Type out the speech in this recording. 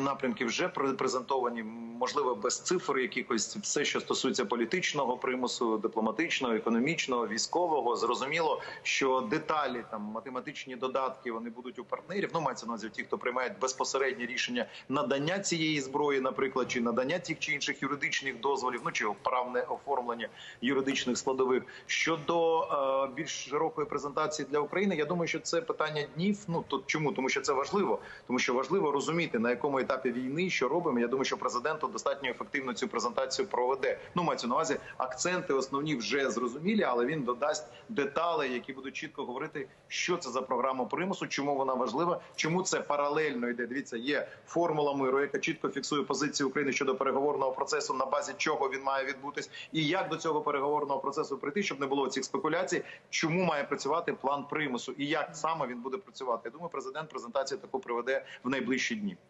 напрямки вже пре- презентовані, можливо, без цифр якихось все, що стосується політичного примусу, дипломатичного, економічного, військового. Зрозуміло, що деталі там математичні додатки вони будуть у партнерів. Ну мається на увазі ті, хто приймають безпосереднє рішення надання цієї зброї, наприклад, чи надання тих чи інших юридичних дозволів, ну чи правне оформлення юридичних складових. Щодо е, більш широкої презентації для України, я думаю, що це питання днів. Ну тут чому? Тому що це важливо, тому що важливо розуміти на якому етапі війни що робимо. Я думаю, що президент достатньо ефективно цю презентацію проведе. Ну мається на увазі акценти основні вже зрозумілі, але він додасть деталі, які будуть чітко говорити, що це за програма примусу, чому вона важлива, чому це паралельно йде. Дивіться, є формула миру, яка чітко фіксує позицію України щодо переговорного процесу, на базі чого він має відбутись, і як до цього переговорного процесу прийти, щоб не було цих спекуляцій, чому має працювати план примусу і як саме він буде працювати. Я думаю, президент презентацію таку проведе в найближчі дні.